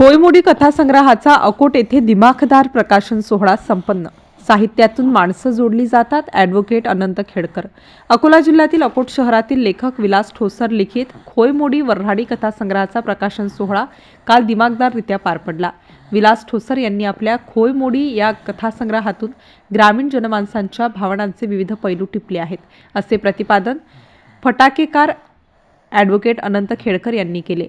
खोयमोडी कथासंग्रहाचा अकोट येथे दिमाखदार प्रकाशन सोहळा संपन्न. साहित्यातून माणसं जोडली जातात ॲडव्होकेट अनंत खेडकर. अकोला जिल्ह्यातील अकोट शहरातील लेखक विलास ठोसर लिखित खोयमोडी वऱ्हाडी कथासंग्रहाचा प्रकाशन सोहळा काल दिमागदाररित्या पार पडला. विलास ठोसर यांनी आपल्या खोयमोडी या कथासंग्रहातून ग्रामीण जनमानसांच्या भावनांचे विविध पैलू टिपले आहेत असे प्रतिपादन फटाकेकार ॲडव्होकेट अनंत खेडकर यांनी केले.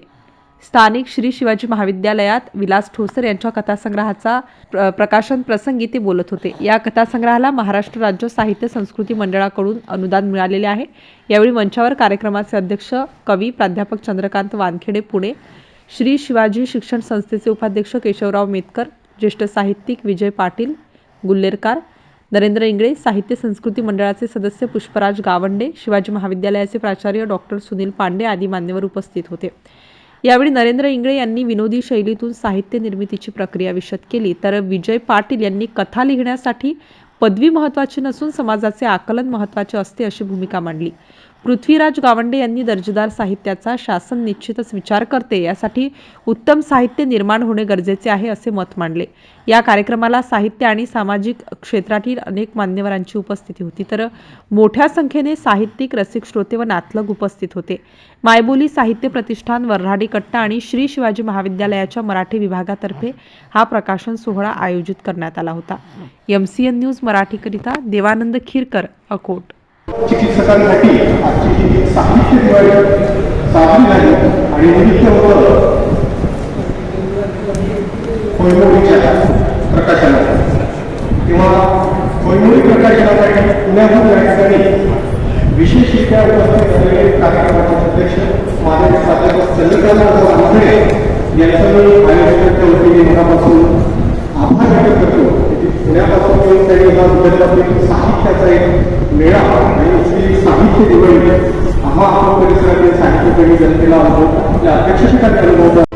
स्थानिक श्री शिवाजी महाविद्यालयात विलास ठोसर यांच्या कथासंग्रहाचा प्र प्रकाशन प्रसंगी ते बोलत होते. या कथासंग्रहाला महाराष्ट्र राज्य साहित्य संस्कृती मंडळाकडून अनुदान मिळालेले आहे. यावेळी मंचावर कार्यक्रमाचे अध्यक्ष कवी प्राध्यापक चंद्रकांत वानखेडे पुणे श्री शिवाजी शिक्षण संस्थेचे उपाध्यक्ष केशवराव मेतकर ज्येष्ठ साहित्यिक विजय पाटील गुल्लेरकार नरेंद्र इंगळे साहित्य संस्कृती मंडळाचे सदस्य पुष्पराज गावंडे शिवाजी महाविद्यालयाचे प्राचार्य डॉक्टर सुनील पांडे आदी मान्यवर उपस्थित होते. यावेळी नरेंद्र इंगळे यांनी विनोदी शैलीतून साहित्य निर्मितीची प्रक्रिया विशद केली. तर विजय पाटील यांनी कथा लिहिण्यासाठी पदवी महत्त्वाची नसून समाजाचे आकलन महत्त्वाचे असते अशी भूमिका मांडली. पृथ्वीराज गावंडे यांनी दर्जेदार साहित्याचा शासन निश्चितच विचार करते यासाठी उत्तम साहित्य निर्माण होणे गरजेचे आहे असे मत मांडले. या कार्यक्रमाला साहित्य आणि सामाजिक क्षेत्रातील अनेक मान्यवरांची उपस्थिती होती. तर मोठ्या संख्येने साहित्यिक रसिक श्रोते व नातलग उपस्थित होते. मायबोली साहित्य प्रतिष्ठान वर्हाडी कट्टा आणि श्री शिवाजी महाविद्यालयाच्या मराठी विभागातर्फे हा प्रकाशन सोहळा आयोजित करण्यात आला होता. एम सी एन न्यूज मराठीकरिता देवानंद खीरकर अकोट. चिकित्सकांसाठी आजची ही साहित्य दिवाळी साजरी झाली आणि निमित्त होतं होयमोडीच्या प्रकाशनाला किंवा होयमोडी प्रकाशनासाठी पुण्याहून या ठिकाणी विशेषरित्या उपस्थित झालेले कार्यक्रमाचे अध्यक्ष माझे प्राध्यापक चंद्रकांत आंधळे यांचं मी आयोजन त्यांनी साहित्याचा एक मेळा आणि श्री साहित्य दिवाळी आम्हा परिसरातील साहित्य साहित्यप्रेमी जनतेला आपल्या अध्यक्षतेखाली होता.